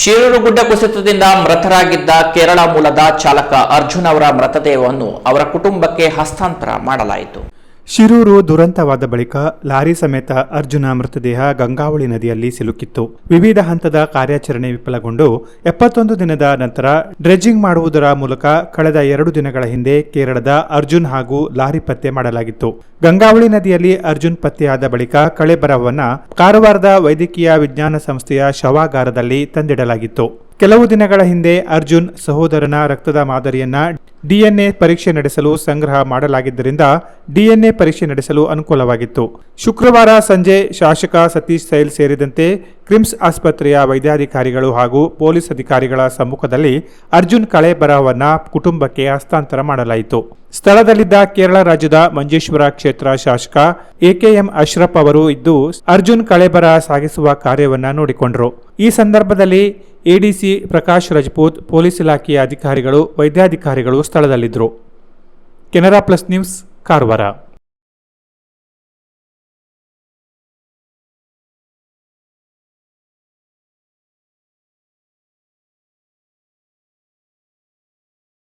ಶಿರೂರು ಗುಡ್ಡ ಕುಸಿತದಿಂದ ಮೃತರಾಗಿದ್ದ ಕೇರಳ ಮೂಲದ ಚಾಲಕ ಅರ್ಜುನ್ ಅವರ ಮೃತದೇಹವನ್ನು ಅವರ ಕುಟುಂಬಕ್ಕೆ ಹಸ್ತಾಂತರ ಮಾಡಲಾಯಿತು. ಶಿರೂರು ದುರಂತವಾದ ಬಳಿಕ ಲಾರಿ ಸಮೇತ ಅರ್ಜುನ ಮೃತದೇಹ ಗಂಗಾವಳಿ ನದಿಯಲ್ಲಿ ಸಿಲುಕಿತ್ತು. ವಿವಿಧ ಹಂತದ ಕಾರ್ಯಾಚರಣೆ ವಿಫಲಗೊಂಡು ಎಪ್ಪತ್ತೊಂದು ದಿನದ ನಂತರ ಡ್ರೆಜ್ಜಿಂಗ್ ಮಾಡುವುದರ ಮೂಲಕ ಕಳೆದ ಎರಡು ದಿನಗಳ ಹಿಂದೆ ಕೇರಳದ ಅರ್ಜುನ್ ಹಾಗೂ ಲಾರಿ ಪತ್ತೆ ಮಾಡಲಾಗಿತ್ತು. ಗಂಗಾವಳಿ ನದಿಯಲ್ಲಿ ಅರ್ಜುನ್ ಪತ್ತೆಯಾದ ಬಳಿಕ ಕಳೆಬರವನ್ನ ಕಾರವಾರದ ವೈದ್ಯಕೀಯ ವಿಜ್ಞಾನ ಸಂಸ್ಥೆಯ ಶವಾಗಾರದಲ್ಲಿ ತಂದಿಡಲಾಗಿತ್ತು. ಕೆಲವು ದಿನಗಳ ಹಿಂದೆ ಅರ್ಜುನ್ ಸಹೋದರನ ರಕ್ತದ ಮಾದರಿಯನ್ನ ಡಿಎನ್ಎ ಪರೀಕ್ಷೆ ನಡೆಸಲು ಸಂಗ್ರಹ ಮಾಡಲಾಗಿದ್ದರಿಂದ ಡಿಎನ್ಎ ಪರೀಕ್ಷೆ ನಡೆಸಲು ಅನುಕೂಲವಾಗಿತ್ತು. ಶುಕ್ರವಾರ ಸಂಜೆ ಶಾಸಕ ಸತೀಶ್ ಸೈಲ್ ಸೇರಿದಂತೆ ಕ್ರಿಮ್ಸ್ ಆಸ್ಪತ್ರೆಯ ವೈದ್ಯಾಧಿಕಾರಿಗಳು ಹಾಗೂ ಪೊಲೀಸ್ ಅಧಿಕಾರಿಗಳ ಸಮ್ಮುಖದಲ್ಲಿ ಅರ್ಜುನ್ ಕಳೆ ಬರಹವನ್ನ ಕುಟುಂಬಕ್ಕೆ ಹಸ್ತಾಂತರ ಮಾಡಲಾಯಿತು. ಸ್ಥಳದಲ್ಲಿದ್ದ ಕೇರಳ ರಾಜ್ಯದ ಮಂಜೇಶ್ವರ ಕ್ಷೇತ್ರ ಶಾಸಕ ಎಕೆಎಂ ಅಶ್ರಫ್ ಅವರು ಇದ್ದು, ಅರ್ಜುನ್ ಕಳೆಬರ ಸಾಗಿಸುವ ಕಾರ್ಯವನ್ನ ನೋಡಿಕೊಂಡರು. ಈ ಸಂದರ್ಭದಲ್ಲಿ ಎಡಿಸಿ ಪ್ರಕಾಶ್ ರಜಪೂತ್ ಪೊಲೀಸ್ ಇಲಾಖೆಯ ಅಧಿಕಾರಿಗಳು ವೈದ್ಯಾಧಿಕಾರಿಗಳು ಸ್ಥಳದಲ್ಲಿದ್ದರು. Canara plus news Karwar.